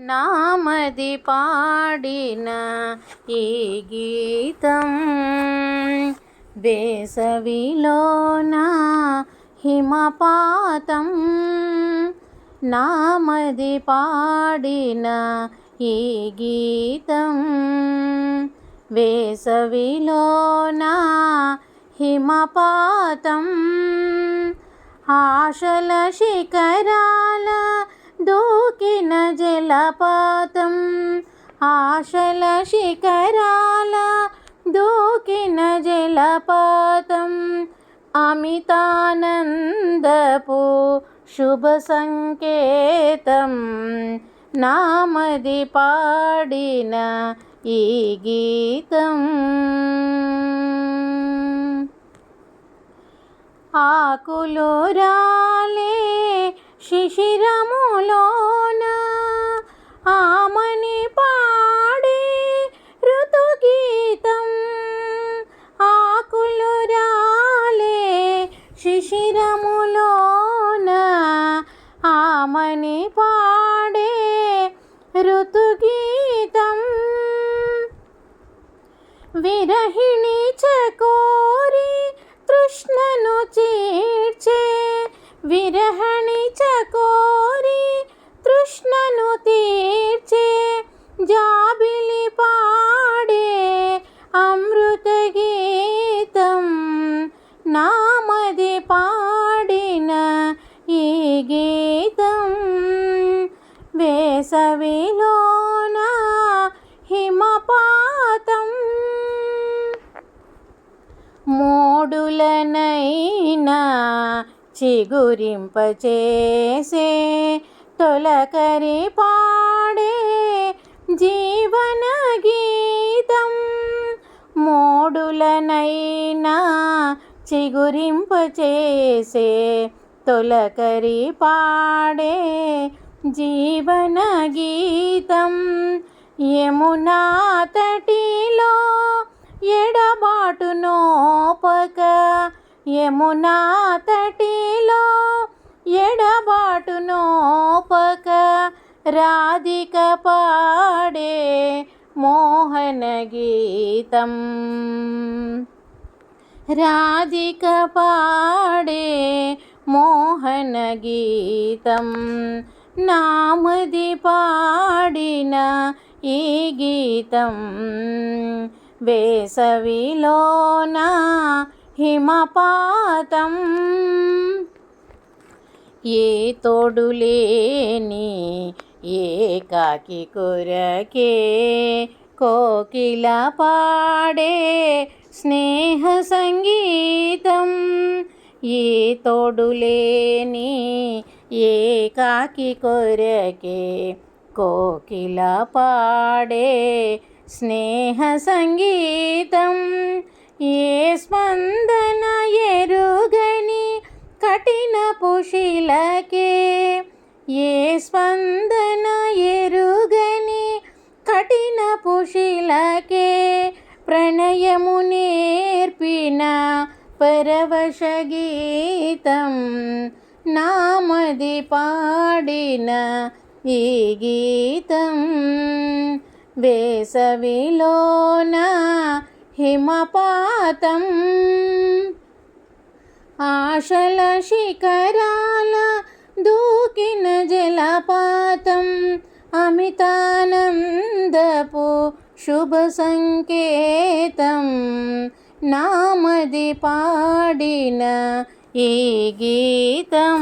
నామది పాడిన ఈ గీతం వేసవిలోన హిమపాతం. నామది పాడిన ఈ గీతం వేసవిలోన హిమపాతం. ఆశల శిఖరాల దూకిన జలపాతం ఆశల శిఖరాల దూకిన జలపాతం అమితానందపు శుభ సంకేతం నామది పాడిన ఈ గీతం. ఆకులు రాలే శిశిరములోన ఆమని పాడే ఋతుగీతం. ఆకులు రాలే శిశిరములోన ఆమని పాడే ఋతుగీతం. విరహిణి చకోరి తృష్ణను చీర్చే విరహ మోడులనైనా చిగురింపచేసే తొలకరి పాడే జీవన గీతం మోడులనైనా చిగురింపచేసే తొలకరి పాడే జీవన గీతం యమునా తటి యమునాతటిలో ఎడబాటు నోపక రాధిక పాడే మోహన గీతం. రాధిక పాడే మోహన గీతం. నామది పాడిన ఈ గీతం వేసవిలోనా హిమపాతం. ఏ తోడులేని ఏకాకి కొరకే కోకిల పాడే స్నేహ సంగీతం. ఏ తోడులేని ఏకాకి కొరకే కోకిల పాడే స్నేహ సంగీతం. ఏ స్పందన ఎరుగని కఠిన పుషిలకే? ఏ స్పందన ఎరుగని కఠిన పుషిలకే? ప్రణయము నేర్పిన పరవశ గీతం నామది పాడిన ఈ గీతం వేసవిలోనా హిమపాతం. ఆశల శిఖరాల దూకిన జలపాతం. అమితానందపు శుభ సంకేతం. నామది పాడిన ఈ గీతం.